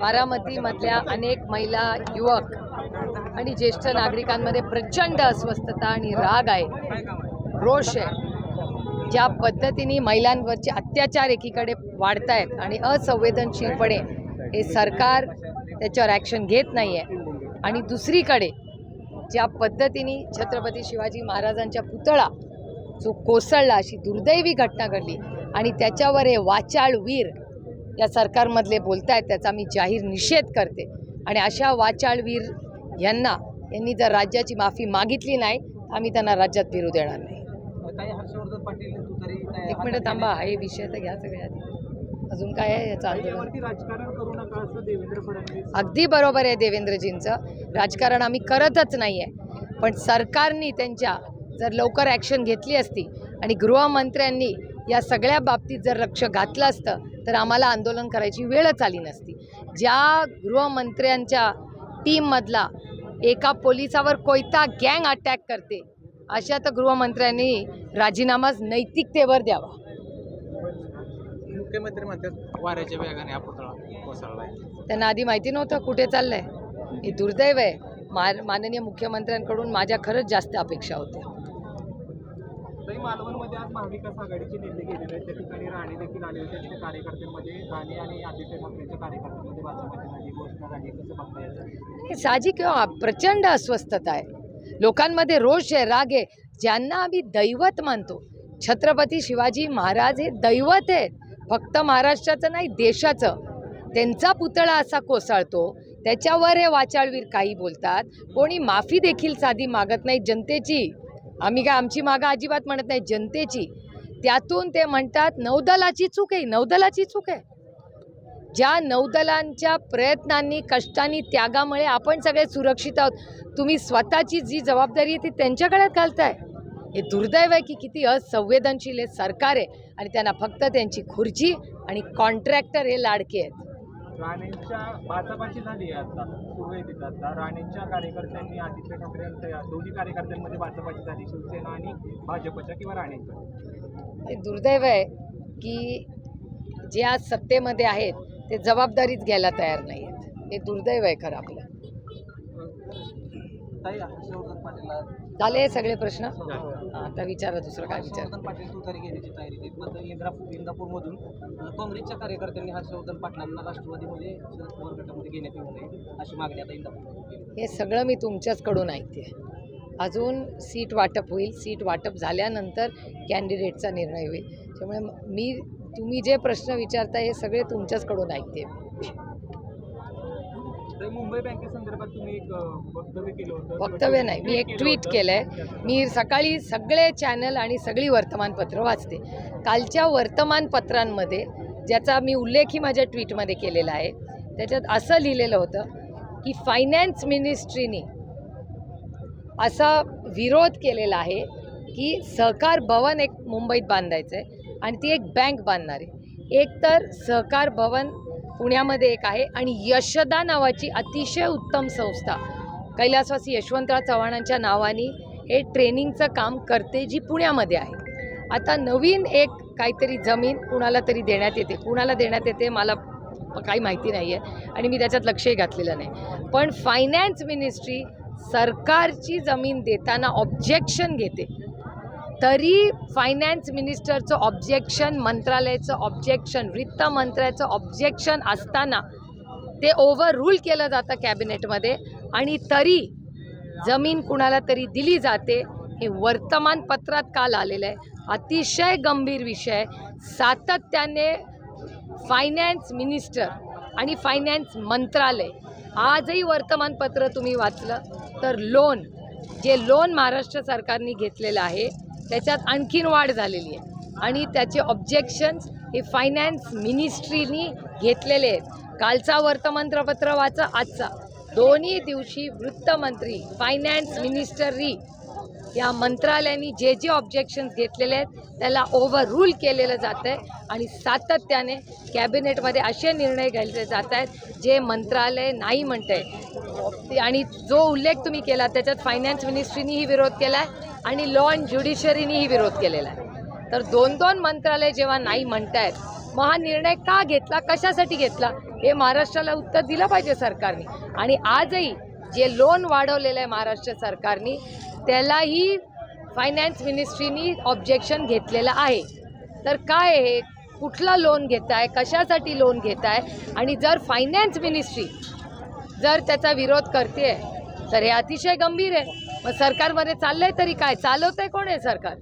बारामतीमधल्या अनेक महिला युवक आणि ज्येष्ठ नागरिकांमध्ये प्रचंड अस्वस्थता आणि राग आहे. रोष आहे. ज्या पद्धतीने महिलांवरचे अत्याचार एकीकडे वाढत आहेत आणि असंवेदनशीलपणे हे सरकार त्याच्यावर ॲक्शन घेत नाही आहे आणि दुसरीकडे ज्या पद्धतीने छत्रपती शिवाजी महाराजांच्या पुतळा जो कोसळला अशी दुर्दैवी घटना घडली आणि त्याच्यावर हे वाचाळ वीर या सरकारमधले बोलत आहेत त्याचा मी जाहीर निषेध करते. आणि अशा वाचाळ वीर यांना यांनी जर राज्याची माफी मागितली नाही तर आम्ही त्यांना राज्यात फिरू देणार नाही. एक मिनिट थांबा हा विषय तर घ्या सगळे आधी. अजून काय आहे याचं आंदोलन? अगदी बरोबर आहे देवेंद्रजींचं. राजकारण आम्ही करतच नाही आहे पण सरकारनी त्यांच्या जर लवकर ॲक्शन घेतली असती आणि गृहमंत्र्यांनी या सगळ्या बाबतीत जर लक्ष घातलं असतं तर आम्हाला आंदोलन करायची वेळच आली नसती. ज्या गृहमंत्र्यांच्या टीममधला एका पोलिसावर कोयता गँग अटॅक करते अशा तर गृहमंत्र्यांनी राजीनामाच नैतिकतेवर द्यावा. मुख्यमंत्री म्हणतात वाऱ्याच्या वेगाने हा पुतळा त्यांना आधी माहिती नव्हतं कुठे चाललंय. हे दुर्दैव आहे. मा माननीय मुख्यमंत्र्यांकडून माझ्या खरंच जास्त अपेक्षा होत्या. तरी मालवणमध्ये आज महाविकास आघाडीचे निर्णय गेलेले आहेत त्या ठिकाणी राणे देखील आले होते. त्या कार्यकर्त्यांमध्ये राणे आणि आदित्य ठाकरेंच्या कार्यकर्त्यांमध्ये बाचाबाची झाली घोषणा झाली कसं बघता याचं? साहजिक किंवा हो. प्रचंड अस्वस्थता आहे. लोकांमध्ये रोष आहे राग आहे. ज्यांना आम्ही दैवत मानतो छत्रपती शिवाजी महाराज हे दैवत आहे फक्त महाराष्ट्राचं नाही देशाचं. त्यांचा पुतळा असा कोसळतो. त्याच्यावर हे वाचाळवीर काही बोलतात. कोणी माफी देखील साधी मागत नाही. जनतेची आम्ही काय आमची मागं अजिबात म्हणत नाही जनतेची. त्यातून ते म्हणतात नौदलाची चूक आहे नौदलाची चूक आहे. ज्या नौदलांच्या प्रयत्नांनी कष्टांनी त्यागामुळे आपण सगळे सुरक्षित आहोत. तुम्ही स्वतःची जी जबाबदारी आहे ती त्यांच्याकडेच घालताय. हे दुर्दैव आहे की किती असंवेदनशील हे सरकार आहे आणि त्यांना फक्त त्यांची खुर्ची आणि कॉन्ट्रॅक्टर हे लाडके आहेत. राणेंच्या बाचाबाची झाली आहे आता. सुरू आहे तिथं आता. राणेंच्या कार्यकर्त्यांनी आदित्य ठाकरे यांच्या दोन्ही कार्यकर्त्यांमध्ये बाचाबाची झाली. शिवसेना आणि भाजपच्या किंवा राणेंच्या? हे दुर्दैव आहे की जे आज सत्तेमध्ये आहेत ते जबाबदारीच घ्यायला तयार नाही आहेत हे दुर्दैव आहे खरं आपलं. झाले सगळे प्रश्न. हां, आता विचारा दुसरं काय विचार पाटील तुतारी घेण्याची तयारी इंद्रापूर इंदापूरमधून अं, काँग्रेसच्या कार्यकर्त्यांनी हर्षवर्धन पाटलांना राष्ट्रवादीमध्ये शरद पवार गटामध्ये घेण्यात येऊ नये अशी मागणी आता इंदापूर हे सगळं मी तुमच्याचकडून ऐकते. अजून सीट वाटप होईल. सीट वाटप झाल्यानंतर कॅन्डिडेटचा निर्णय होईल. त्यामुळे म- मी तुम्ही जे प्रश्न विचारता हे सगळे तुमच्याचकडून ऐकते. तर मुंबई बँकेसंदर्भात तुम्ही एक अं, वक्तव्य केलं होतं. वक्तव्य नाही मी एक ट्विट केलं आहे मी सकाळी सगळे चॅनल आणि सगळी वर्तमानपत्र वाचते. कालच्या वर्तमानपत्रांमध्ये ज्याचा मी उल्लेखही माझ्या ट्विटमध्ये केलेला आहे त्याच्यात असं लिहिलेलं होतं की फायनान्स मिनिस्ट्रीनी असा विरोध केलेला आहे की सहकार भवन एक मुंबईत बांधायचं आहे आणि ती एक बँक बांधणार आहे. एक तर सहकार भवन पुण्यामध्ये एक आहे आणि यशदा नावाची अतिशय उत्तम संस्था. कैलासवासी यशवंतराव चव्हाणांच्या नावाने हे ट्रेनिंगचं काम करते जी पुण्यामध्ये आहे. आता नवीन एक काहीतरी जमीन कुणाला तरी देण्यात येते. कुणाला देण्यात येते मला काही माहिती नाही आहे आणि मी त्याच्यात लक्षही घातलेलं नाही. पण फायनान्स मिनिस्ट्री सरकारची जमीन देताना ऑब्जेक्शन घेते. तरी फायनान्स मिनिस्टरचं ऑब्जेक्शन मंत्रालयाचं ऑब्जेक्शन वित्त मंत्र्याचं ऑब्जेक्शन असताना ते ओव्हर रूल केलं जातं कॅबिनेटमध्ये आणि तरी जमीन कुणाला तरी दिली जाते हे वर्तमानपत्रात काल आलेलं आहे. अतिशय गंभीर विषय सातत्याने फायनान्स मिनिस्टर आणि फायनान्स मंत्रालय आजही वर्तमानपत्र तुम्ही वाचलं तर लोन जे लोन महाराष्ट्र सरकारने घेतलेलं आहे त्याच्यात आणखीन वाढ झालेली आहे. आणि त्याचे ऑब्जेक्शन्स हे फायनान्स मिनिस्ट्रीनी घेतलेले आहेत. कालचा वर्तमानपत्र वाचा आजचा. दोन्ही दिवशी वृत्तमंत्री फायनान्स मिनिस्टरी या मंत्रालयाने जे जे ऑब्जेक्शन्स घेतलेले आहेत त्याला ओव्हर रूल केलेलं जातं आहे आणि सातत्याने कॅबिनेटमध्ये असे निर्णय घ्यायचे जात आहेत जे मंत्रालय नाही म्हणतं आहे आणि जो उल्लेख तुम्ही केला त्याच्यात फायनान्स मिनिस्ट्रीनीही विरोध केला आहे आणि लॉ अँड ज्युडिशरीनीही विरोध केलेला आहे. तर दोन दोन मंत्रालय जेव्हा नाही म्हणतायत मग हा निर्णय का घेतला कशासाठी घेतला हे महाराष्ट्राला उत्तर दिलं पाहिजे सरकारने. आणि आजही जे लोन वाढवलेलं आहे महाराष्ट्र सरकारने त्यालाही फायनान्स मिनिस्ट्रीनी ऑब्जेक्शन घेतलेलं आहे. तर काय आहे हे? कुठला लोन घेताय? कशासाठी लोन घेताय? आणि जर फायनान्स मिनिस्ट्री जर त्याचा विरोध करते तर हे अतिशय गंभीर आहे. मग सरकारमध्ये चाललंय तरी काय? चालवतंय कोण आहे सरकार?